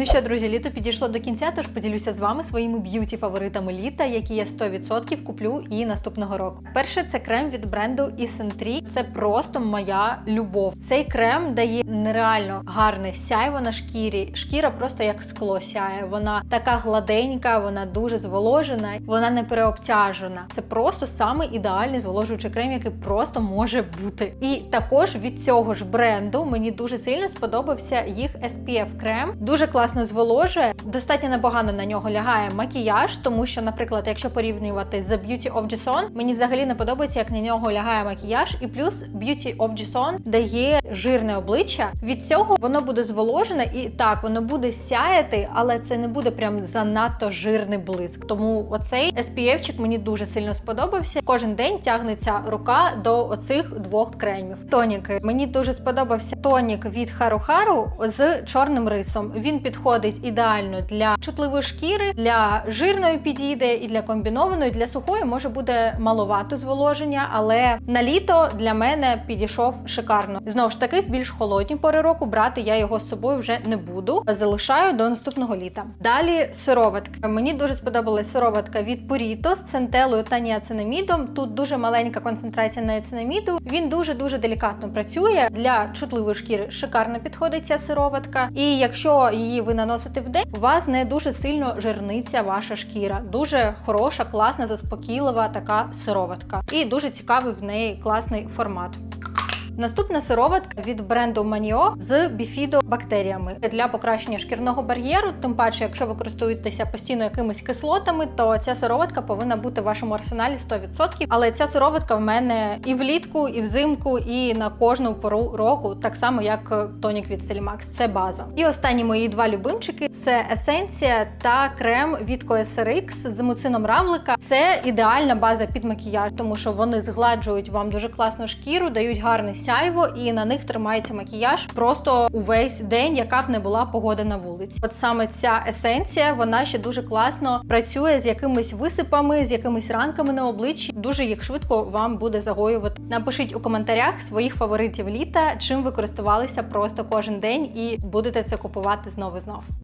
Ну що, друзі, літо підійшло до кінця, тож поділюся з вами своїми б'юті фаворитами літа, які я 100% куплю і наступного року. Перше це крем від бренду Isentry. Це просто моя любов. Цей крем дає нереально гарне сяйво на шкірі. Шкіра просто як скло сяє. Вона така гладенька, вона дуже зволожена, вона не переобтяжена. Це просто саме ідеальний зволожуючий крем, який просто може бути. І також від цього ж бренду мені дуже сильно сподобався їх SPF крем. Дуже класно зволожує. Достатньо непогано на нього лягає макіяж, тому що, наприклад, якщо порівнювати з Beauty of Jason, мені взагалі не подобається, як на нього лягає макіяж. І плюс Beauty of Jason дає жирне обличчя. Від цього воно буде зволожене і так воно буде сяяти, але це не буде прям занадто жирний блиск. Тому оцей SPF-чик мені дуже сильно сподобався. Кожен день тягнеться рука до оцих двох кремів. Тоніки мені дуже сподобався тонік від Хару Хару з чорним рисом. Він підходить ідеально для чутливої шкіри, для жирної підійде і для комбінованої, для сухої може буде маловато зволоження, але на літо для мене підійшов шикарно. Знову ж таки, в більш холодні пори року брати я його з собою вже не буду. Залишаю до наступного літа. Далі сироватка. Мені дуже сподобалась сироватка від Purito з центелою та ніацинамідом. Тут дуже маленька концентрація ніацинаміду. Він дуже дуже делікатно працює для чутливої шкіри. Шикарно підходить ця сироватка. І якщо її ви наносите в день, у вас не дуже сильно жирниться ваша шкіра. Дуже хороша, класна, заспокійлива така сироватка. І дуже цікавий в неї класний формат. Наступна сироватка від бренду Manio з біфідобактеріями для покращення шкірного бар'єру. Тим паче, якщо ви користуєтеся постійно якимись кислотами, то ця сироватка повинна бути в вашому арсеналі 100%. Але ця сироватка в мене і влітку, і взимку, і на кожну пору року, так само як тонік від Celimax. Це база. І останні мої два любимчики це есенція та крем від COSRX з муцином равлика. Це ідеальна база під макіяж, тому що вони згладжують вам дуже класно шкіру, дають гарний сяйво, і на них тримається макіяж просто увесь день, яка б не була погода на вулиці. От саме ця есенція, вона ще дуже класно працює з якимись висипами, з якимись ранками на обличчі. Дуже їх швидко вам буде загоювати. Напишіть у коментарях своїх фаворитів літа, чим ви користувалися просто кожен день, і будете це купувати знову і знов.